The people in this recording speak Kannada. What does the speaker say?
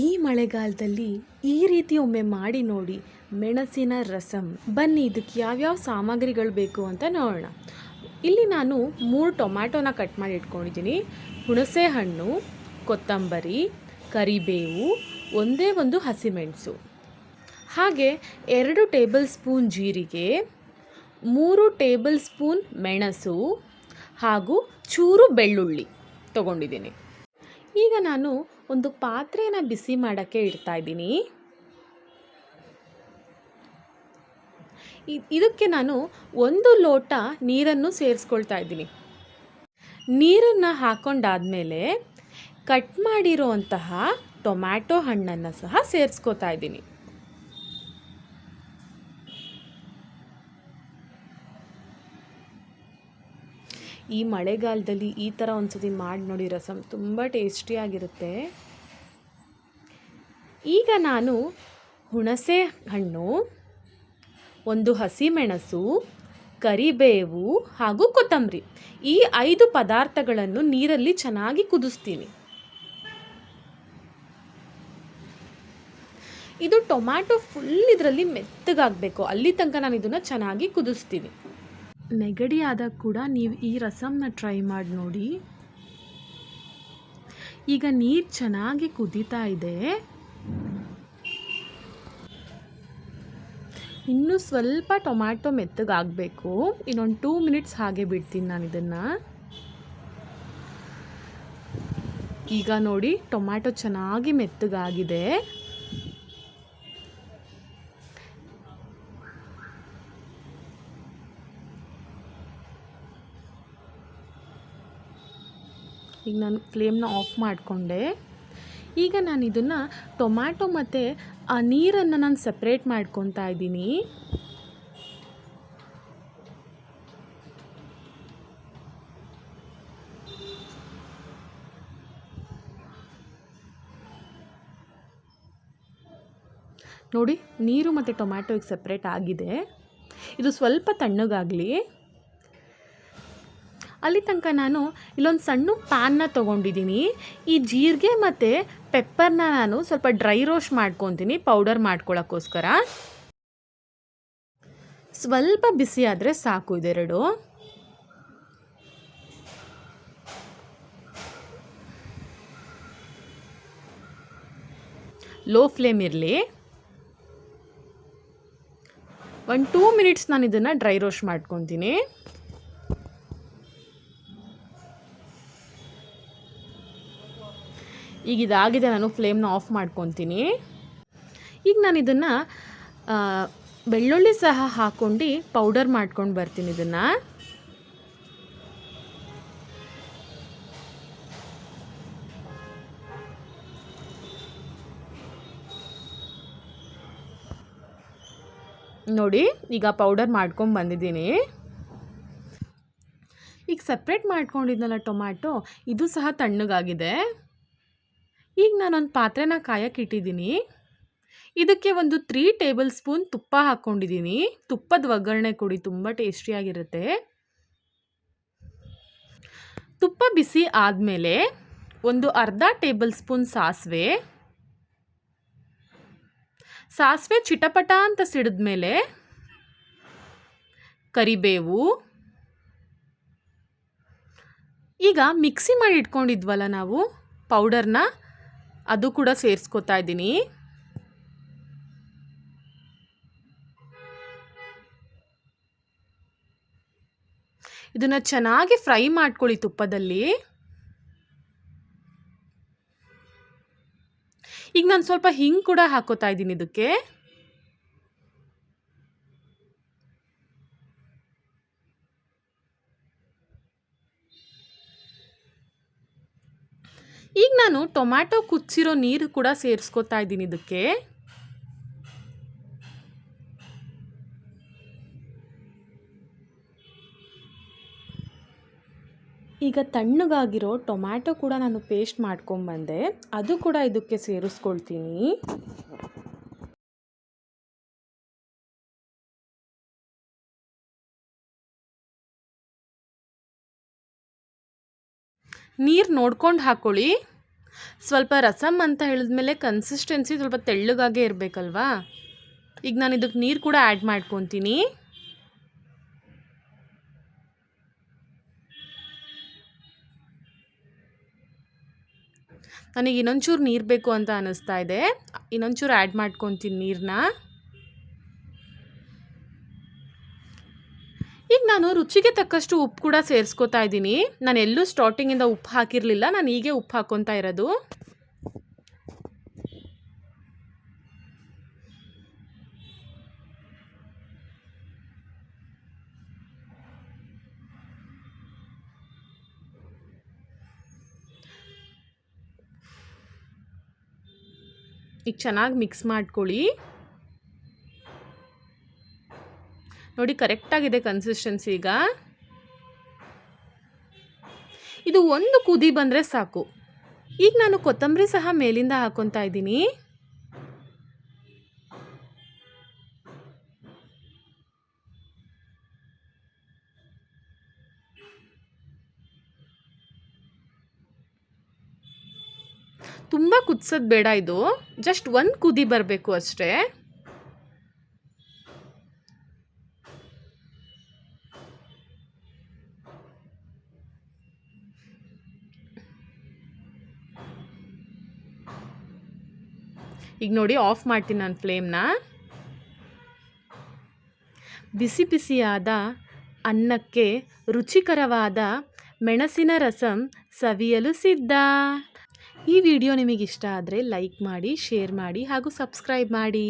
ಈ ಮಳೆಗಾಲದಲ್ಲಿ ಈ ರೀತಿ ಒಮ್ಮೆ ಮಾಡಿ ನೋಡಿ ಮೆಣಸಿನ ರಸಂ. ಬನ್ನಿ, ಇದಕ್ಕೆ ಯಾವ್ಯಾವ ಸಾಮಗ್ರಿಗಳು ಬೇಕು ಅಂತ ನೋಡೋಣ. ಇಲ್ಲಿ ನಾನು ಮೂರು ಟೊಮ್ಯಾಟೊನ ಕಟ್ ಮಾಡಿ ಇಟ್ಕೊಂಡಿದ್ದೀನಿ. ಹುಣಸೆ ಹಣ್ಣು, ಕೊತ್ತಂಬರಿ, ಕರಿಬೇವು, ಒಂದೇ ಒಂದು ಹಸಿಮೆಣಸು. ಹಾಗೆ ಎರಡು ಟೇಬಲ್ ಸ್ಪೂನ್ ಜೀರಿಗೆ, ಮೂರು ಟೇಬಲ್ ಸ್ಪೂನ್ ಮೆಣಸು ಹಾಗೂ ಚೂರು ಬೆಳ್ಳುಳ್ಳಿ ತಗೊಂಡಿದ್ದೀನಿ. ಈಗ ನಾನು ಒಂದು ಪಾತ್ರೆನ ಬಿಸಿ ಮಾಡೋಕ್ಕೆ ಇಡ್ತಾ ಇದ್ದೀನಿ. ಇದಕ್ಕೆ ನಾನು ಒಂದು ಲೋಟ ನೀರನ್ನು ಸೇರಿಸ್ಕೊಳ್ತಾ ಇದ್ದೀನಿ. ನೀರನ್ನು ಹಾಕೊಂಡಾದ್ಮೇಲೆ ಕಟ್ ಮಾಡಿರೋಂತಹ ಟೊಮ್ಯಾಟೊ ಹಣ್ಣನ್ನು ಸಹ ಸೇರಿಸ್ಕೊತಾ ಇದ್ದೀನಿ. ಈ ಮಳೆಗಾಲದಲ್ಲಿ ಈ ಥರ ಒಂದ್ಸತಿ ಮಾಡಿ ನೋಡಿ ರಸಮ್ ತುಂಬ ಟೇಸ್ಟಿಯಾಗಿರುತ್ತೆ ಈಗ ನಾನು ಹುಣಸೆ ಹಣ್ಣು, ಒಂದು ಹಸಿಮೆಣಸು ಕರಿಬೇವು ಹಾಗೂ ಕೊತ್ತಂಬರಿ ಈ ಐದು ಪದಾರ್ಥಗಳನ್ನು ನೀರಲ್ಲಿ ಚೆನ್ನಾಗಿ ಕುದಿಸ್ತೀನಿ. ಇದು ಟೊಮ್ಯಾಟೊ ಫುಲ್ ಇದರಲ್ಲಿ ಮೆತ್ತಗಾಗಬೇಕು. ಅಲ್ಲಿ ತನಕ ನಾನು ಇದನ್ನು ಚೆನ್ನಾಗಿ ಕುದಿಸ್ತೀನಿ. ನೆಗಡಿ ಆದಾಗ ಕೂಡ ನೀವು ಈ ರಸಮನ್ನ ಟ್ರೈ ಮಾಡಿ ನೋಡಿ. ಈಗ ನೀರು ಚೆನ್ನಾಗಿ ಕುದೀತಾ ಇದೆ. ಇನ್ನೂ ಸ್ವಲ್ಪ ಟೊಮ್ಯಾಟೊ ಮೆತ್ತಗಾಗಬೇಕು. ಇನ್ನೊಂದು ಟೂ ಮಿನಿಟ್ಸ್ ಹಾಗೆ ಬಿಡ್ತೀನಿ ನಾನು ಇದನ್ನು. ಈಗ ನೋಡಿ ಟೊಮ್ಯಾಟೊ ಚೆನ್ನಾಗಿ ಮೆತ್ತಗಾಗಿದೆ. ಈಗ ನಾನು ಫ್ಲೇಮ್ನ ಆಫ್ ಮಾಡಿಕೊಂಡೆ. ಈಗ ನಾನು ಇದನ್ನು ಟೊಮ್ಯಾಟೊ ಮತ್ತು ಆ ನೀರನ್ನು ನಾನು ಸಪ್ರೇಟ್ ಮಾಡ್ಕೊತಾ ಇದ್ದೀನಿ. ನೋಡಿ, ನೀರು ಮತ್ತು ಟೊಮ್ಯಾಟೊ ಈಗ ಸಪ್ರೇಟ್ ಆಗಿದೆ. ಇದು ಸ್ವಲ್ಪ ತಣ್ಣಗಾಗಲಿ. ಅಲ್ಲಿ ತನಕ ನಾನು ಇಲ್ಲೊಂದು ಸಣ್ಣ ಪ್ಯಾನ್ನ ತೊಗೊಂಡಿದ್ದೀನಿ ಈ ಜೀರಿಗೆ ಮತ್ತು ಪೆಪ್ಪರ್ನ ನಾನು ಸ್ವಲ್ಪ ಡ್ರೈ ರೋಸ್ಟ್ ಮಾಡ್ಕೊತೀನಿ ಪೌಡರ್ ಮಾಡ್ಕೊಳ್ಳೋಕ್ಕೋಸ್ಕರ ಸ್ವಲ್ಪ ಬಿಸಿ ಆದರೆ ಸಾಕು ಇದೆರಡು. ಲೋ ಫ್ಲೇಮ್ ಇರಲಿ. ಒಂದು ಟೂ ಮಿನಿಟ್ಸ್ ನಾನು ಇದನ್ನು ಡ್ರೈ ರೋಸ್ಟ್ ಮಾಡ್ಕೊತೀನಿ. ಈಗ ಇದಾಗಿದೆ, ನಾನು ಫ್ಲೇಮ್ನ ಆಫ್ ಮಾಡ್ಕೊತೀನಿ. ಈಗ ನಾನು ಇದನ್ನು ಬೆಳ್ಳುಳ್ಳಿ ಸಹ ಹಾಕ್ಕೊಂಡು ಪೌಡರ್ ಮಾಡ್ಕೊಂಡು ಬರ್ತೀನಿ ಇದನ್ನು. ನೋಡಿ, ಈಗ ಪೌಡರ್ ಮಾಡ್ಕೊಂಡು ಬಂದಿದ್ದೀನಿ. ಈಗ ಸಪ್ರೇಟ್ ಮಾಡ್ಕೊಂಡಿದ್ನಲ್ಲ ಟೊಮ್ಯಾಟೊ ಇದು ಸಹ ತಣ್ಣಗಾಗಿದೆ. ಈಗ ನಾನೊಂದು ಪಾತ್ರೆನ ಕಾಯಕ್ಕೆ ಇಟ್ಟಿದ್ದೀನಿ. ಇದಕ್ಕೆ ಒಂದು ತ್ರೀ ಟೇಬಲ್ ಸ್ಪೂನ್ ತುಪ್ಪ ಹಾಕ್ಕೊಂಡಿದ್ದೀನಿ ತುಪ್ಪದ ಒಗ್ಗರಣೆ ಕೊಡಿ, ತುಂಬ ಟೇಸ್ಟಿಯಾಗಿರುತ್ತೆ ತುಪ್ಪ ಬಿಸಿ ಆದಮೇಲೆ ಒಂದು ಅರ್ಧ ಟೇಬಲ್ ಸ್ಪೂನ್ ಸಾಸಿವೆ. ಸಾಸಿವೆ ಚಿಟಪಟ ಅಂತ ಸಿಡಿದ್ಮೇಲೆ ಕರಿಬೇವು. ಈಗ ಮಿಕ್ಸಿ ಮಾಡಿ ಇಟ್ಕೊಂಡಿದ್ವಲ್ಲ ನಾವು ಪೌಡರ್ನ ಅದು ಕೂಡ ಸೇರಿಸ್ಕೊತಾ ಇದ್ದೀನಿ. ಇದನ್ನು ಚೆನ್ನಾಗಿ ಫ್ರೈ ಮಾಡ್ಕೊಳ್ಳಿ ತುಪ್ಪದಲ್ಲಿ. ಈಗ ನಾನು ಸ್ವಲ್ಪ ಹಿಂಗೆ ಕೂಡ ಹಾಕೋತಾ ಇದ್ದೀನಿ ಇದಕ್ಕೆ. ಈಗ ನಾನು ಟೊಮ್ಯಾಟೊ ಕುಚ್ಚಿರೋ ನೀರು ಕೂಡ ಸೇರಿಸ್ಕೊತಾ ಇದ್ದೀನಿ ಇದಕ್ಕೆ. ಈಗ ತಣ್ಣಗಾಗಿರೋ ಟೊಮ್ಯಾಟೊ ಕೂಡ ನಾನು ಪೇಸ್ಟ್ ಮಾಡ್ಕೊಂಬಂದೆ ಅದು ಕೂಡ ಇದಕ್ಕೆ ಸೇರಿಸ್ಕೊಳ್ತೀನಿ. ನೀರು ನೋಡ್ಕೊಂಡು ಹಾಕ್ಕೊಳ್ಳಿ ಸ್ವಲ್ಪ ರಸಮ್ ಅಂತ ಹೇಳಿದ್ಮೇಲೆ ಕನ್ಸಿಸ್ಟೆನ್ಸಿ ಸ್ವಲ್ಪ ತೆಳ್ಳಗಾಗೆ ಇರಬೇಕಲ್ವಾ? ಈಗ ನಾನು ಇದಕ್ಕೆ ನೀರು ಕೂಡ ಆ್ಯಡ್ ಮಾಡ್ಕೊತೀನಿ. ನನಗೆ ಇನ್ನೊಂಚೂರು ನೀರು ಬೇಕು ಅಂತ ಅನ್ನಿಸ್ತಾ ಇದೆ. ಇನ್ನೊಂಚೂರು ಆ್ಯಡ್ ಮಾಡ್ಕೊತೀನಿ ನೀರನ್ನ ಈಗ ನಾನು ರುಚಿಗೆ ತಕ್ಕಷ್ಟು ಉಪ್ಪು ಕೂಡ ಸೇರಿಸ್ಕೊತಾ ಇದ್ದೀನಿ. ನಾನು ಎಲ್ಲೂ ಸ್ಟಾರ್ಟಿಂಗಿಂದ ಉಪ್ಪು ಹಾಕಿರಲಿಲ್ಲ. ನಾನು ಹೀಗೆ ಉಪ್ಪು ಹಾಕ್ಕೊತಾ ಇರೋದು. ಈಗ ಚೆನ್ನಾಗಿ ಮಿಕ್ಸ್ ಮಾಡ್ಕೊಳ್ಳಿ. ನೋಡಿ, ಕರೆಕ್ಟಾಗಿದೆ ಕನ್ಸಿಸ್ಟೆನ್ಸಿ ಈಗ. ಇದು ಒಂದು ಕುದಿ ಬಂದರೆ ಸಾಕು. ಈಗ ನಾನು ಕೊತ್ತಂಬರಿ ಸಹ ಮೇಲಿಂದ ಹಾಕೊತಾ ಇದ್ದೀನಿ. ತುಂಬ ಕುದಿಸೋದು ಬೇಡ ಇದು. ಜಸ್ಟ್ ಒಂದು ಕುದಿ ಬರಬೇಕು ಅಷ್ಟೇ. ಈಗ ನೋಡಿ ಆಫ್ ಮಾಡ್ತೀನಿ ನಾನು ಫ್ಲೇಮ್ನ ಬಿಸಿ ಬಿಸಿಯಾದ ಅನ್ನಕ್ಕೆ ರುಚಿಕರವಾದ ಮೆಣಸಿನ ರಸಂ ಸವಿಯಲು ಸಿದ್ಧ. ಈ ವಿಡಿಯೋ ನಿಮಗಿಷ್ಟ ಆದರೆ ಲೈಕ್ ಮಾಡಿ ಶೇರ್ ಮಾಡಿ ಹಾಗೂ ಸಬ್ಸ್ಕ್ರೈಬ್ ಮಾಡಿ.